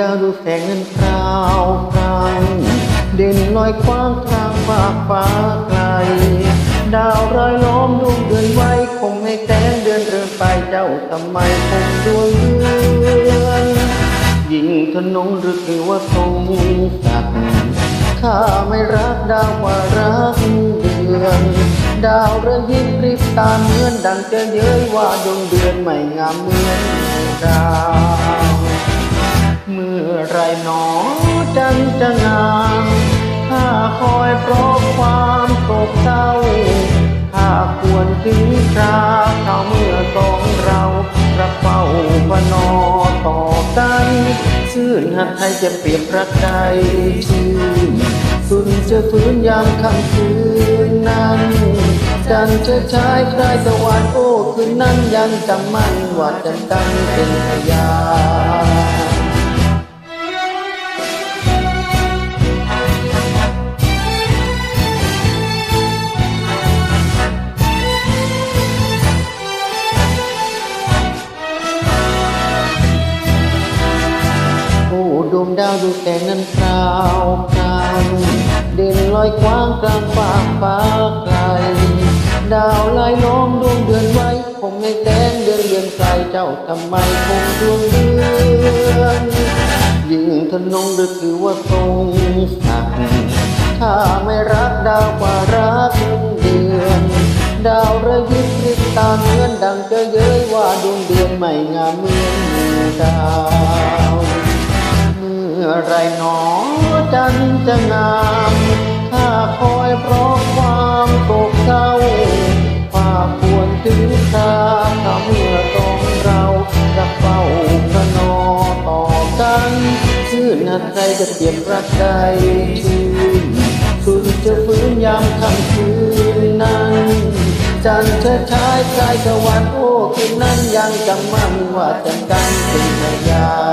ดาวดูแสงนั้นพราวพรางเด่นลอยคว้างทางฟากฟ้าไกล ดาวรายล้อมดวงเดือนไว้คงไม่แสงเดือนเรือนไปเจ้าทำไมคงดวงเดือนยิ่งทนงหรือคือว่าทรงศักดิ์ข้าไม่รักดาวว่ารักเดือน ดาวเรืองยิบริบตาเหมือนดังเจะเย้ยว่าดวงเดือนไม่งามเหมือนดาว หนอจันจะงามข้าคอยเพราะความโศกเศร้าข้าควรถึงคราเขาเมื่อสองเรารักเฝ้าพนอต่อกันชื่นหัดไทยจะเปรียบรักใดชื่นสุนจะฟื้นยามค่ำคืนนั้นจันจะใชายคลายตะวันโอ้คืนนั้นยังจำมั่นว่าจันตั้งเป็นพยาน วงดาวดูแสงนั้นพราวพรางเด่นลอยคว้างกลางฟากฟ้าไกล ดาวลายล้อมดวงเดือนไว้คงไม่แสงเดือนเดือนไกลเจ้าทำไมคงดวงเดือนยิ่งทนงหรือคือว่าทรงศักดิ์ถ้าไม่รักดาวกว่ารักเดือนดาวระยิบริบตาเหมือนดังจะเย้ยว่าดวงเดือนไม่งามเหมือนดาว มื่อไรหนอจันจะงามข้าคอยเพราะความโศกเศร้าความควรถึงคราถ้าเมื่อสองเราจะเฝ้าพระนอต่อกันชื่นหัดใจจะเปลี่ยนรักใดชื่นสุดจะฟื้นยามค่ำคืนนั้นจันเชิดชายกายสวรรค์โอ้คืนนั้นยังจำมั่นว่าจันกันเป็นพยา